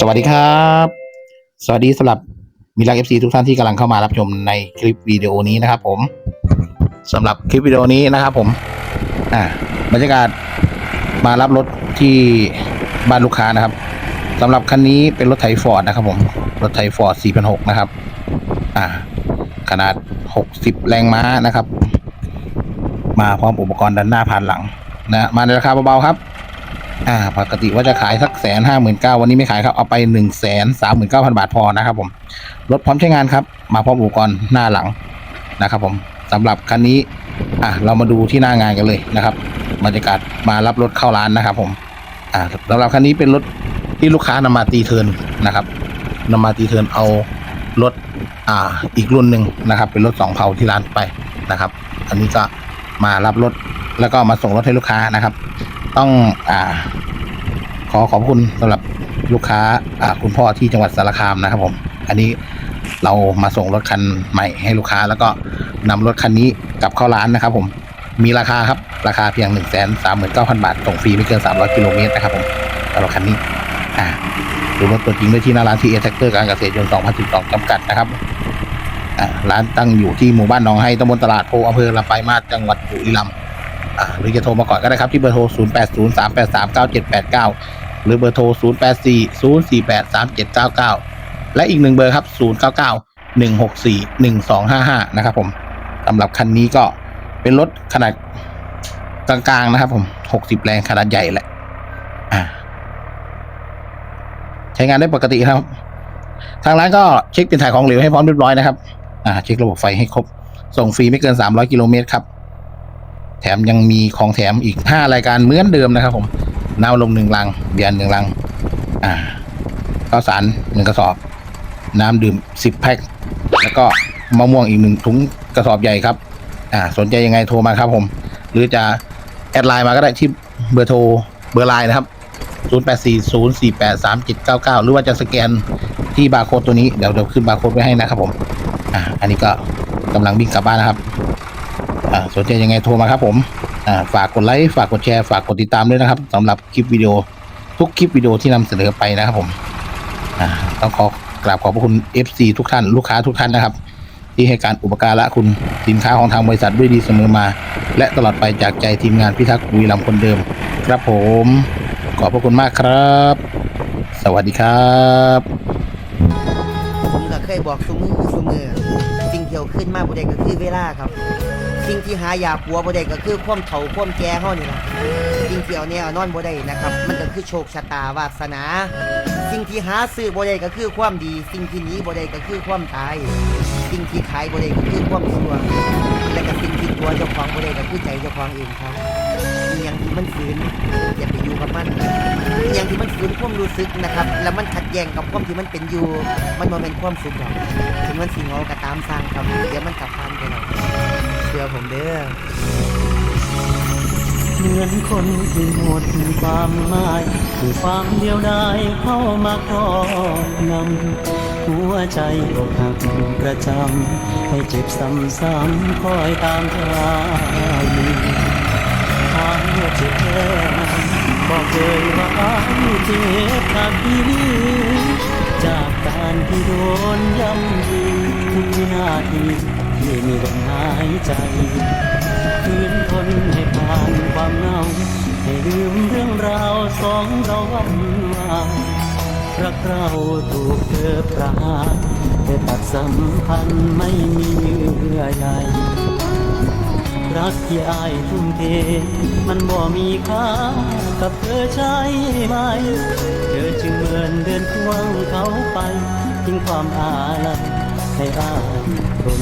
สวัสดีครับ สวัสดีสำหรับมิลาเอฟซีทุกท่านที่กำลังเข้ามารับชมในคลิปวิดีโอนี้นะครับ ผมสำหรับคลิปวิดีโอนี้นะครับ ผมอ่าบรรยากาศมารับรถที่บ้านลูกค้านะครับสำหรับคันนี้เป็นรถไถฟอร์ดนะครับ ผมรถไถฟอร์ด4,600นะครับ อ่า ขนาด 60 แรงม้านะครับ มาพร้อมอุปกรณ์ด้านหน้าผ่านหลังนะมาในราคาเบาๆครับ อ่าปกติว่าจะขายสักแสนห้าหมื่นเก้าวันนี้ไม่ขายครับ เอาไปหนึ่งแสนสามหมื่นเก้าพันบาทพอนะครับผม รถพร้อมใช้งานครับ มาพร้อมอุปกรณ์หน้าหลังนะครับผมสำหรับคันนี้อะเรามาดูที่หน้างานกันเลยนะครับบรรยากาศมารับรถเข้าร้านนะครับผมอ่าสำหรับคันนี้เป็นรถที่ลูกค้านำมาตีเทินนะครับนำมาตีเทินเอารถอ่าอีกรุ่นหนึ่งนะครับ เป็นรถสองเผาที่ร้านไปนะครับ อันนี้ก็มารับรถแล้วก็มาส่งรถให้ลูกค้านะครับ ต้องอ่า ขอขอบคุณสำหรับลูกค้า อ่า คุณพ่อที่จังหวัดสารคามนะครับผม อันนี้เรามาส่งรถคันใหม่ให้ลูกค้า แล้วก็นำรถคันนี้กลับเข้าร้านนะครับ ผมมีราคาครับ ราคาเพียง1นึ่งแสนสามหมื่นเก้าพันบาทส่งฟรีไม่เกิน 300 กิโลเมตรนะครับผมสำหรับคันนี้อ่าดูรถตัวจริงด้วยที่หน้าร้านทีเอแท็กเตอร์การเกษตรยนต์2012จำกัดนะครับอ่าร้านตั้งอยู่ที่หมู่บ้านหนองไฮตำบลตลาดโพอำเภอลำปลายมาศจังหวัดบุรีรัมย์ หรือจะโทรมาก่อนก็ได้ครับที่เบอร์โทร 0 8 0 3 8 3 9 7 8 9 หรือเบอร์โทร 0 8 4 0 4 8 3 7 9 9 และอีกหนึ่งเบอร์ครับ 0 9 9 1 6 4 1 2 5 5 นะครับผมสำหรับคันนี้ก็เป็นรถขนาดกลางๆนะครับผม 60 แรงขนาดใหญ่แหละใช้งานได้ปกติครับ ทางร้านก็เช็คเป็นถ่ายของเหลวให้พร้อมเรียบร้อยนะครับ อ่า เช็คระบบไฟให้ครบ ส่งฟรีไม่เกิน 300 กิโลเมตรครับ แถมยังมีของแถมอีก 5 รายการเหมือนเดิมนะครับ ผมน้ำลมหนึ่งลังเบียร์หนึ่งลัง อ่าข้าวสารหนึ่งกระสอบ น้ำดื่มสิบแพ็คแล้วก็มะม่วงอีกหนึ่งถุงกระสอบใหญ่ครับ อ่า สนใจยังไงโทรมาครับผม หรือจะแอดไลน์มาก็ได้ที่เบอร์โทรเบอร์ไลน์นะครับ0 8 4 0 4 8 3 7 9 9 หรือว่าจะสแกนที่บาร์โค้ดตัวนี้ เดี๋ยวเดี๋ยวขึ้นบาร์โค้ดไว้ให้นะครับผม อ่า อันนี้ก็กำลังวิ่งกลับบ้านนะครับ อ่าสนใจยังไงโทรมาครับผมอ่าฝากกดไลค์ฝากกดแชร์ฝากกดติดตามด้วยนะครับสำหรับคลิปวิดีโอทุกคลิปวิดีโอที่นำเสนอไปนะครับผมอ่าต้องขอกราบขอบพระคุณ FC ทุกท่านลูกค้าทุกท่านนะครับ ที่ให้การอุปการะคุณสินค้าของทางบริษัทด้วยดีเสมอมา และตลอดไปจากใจทีมงานพิทักษ์บุรีรัมย์คนเดิม ครับผม ขอบพระคุณมากครับ สวัสดีครับ ผมก็เคยบอกซุมือซุมือสิ่งที่เอาขึ้นมาบ่ได้ก็คือเวลาครับ สิ่งที่หายาปัวบ่ได้ก็คือความเฒ่าความแก่เฮานี่ล่ะสิ่งที่เอาแนวนอนบ่ได้นะครับ มันก็คือโชคชะตาวาสนา สิ่งที่หาซื้อบ่ได้ก็คือความดี สิ่งที่หนีบ่ได้ก็คือความตาย สิ่งที่ขายบ่ได้ก็คือความชั่วและก็สิ่งที่ตัวเจ้าของบ่ได้ก็คือใจเจ้าของเองครับอหยังที่มันฝืนอย่าไปอยู่กับมันอหยังที่มันฝืนความรู้สึกนะครับ แล้วมันขัดแย้งกับความที่มันเป็นอยู่ มันบ่เป็นความสุขหรอกถึงมันสิงอก็ตามสร้างครับเดี๋ยวมันกลับพานไปหรอกเชื่อ ผมเด้อเหมือนคนที่หมดความหมายคือความเดียวดายเข้ามาครอบงำหัวใจอกหักประจำให้เจ็บซ้ำๆคอยตามทางทางเจ็บแค่นั้นบอกเลยว่าเจ็บขาดที่จากการที่โดนย่ำยีทุกนาที ที่มีลมหายใจ คืนทนให้ผ่านความเหงา ให้ลืมเรื่องราวสองเราวันวารักเราถูกเธอประหารแต่ตัดสัมพันธ์ไม่มีเยื่อใยรักที่อายทุ่มเท มันบ่มีค่ากับเธอใช่ไหม เธอจึงเหมือนเดินควงเขาไปทิ้งความอาลัย 태양 돈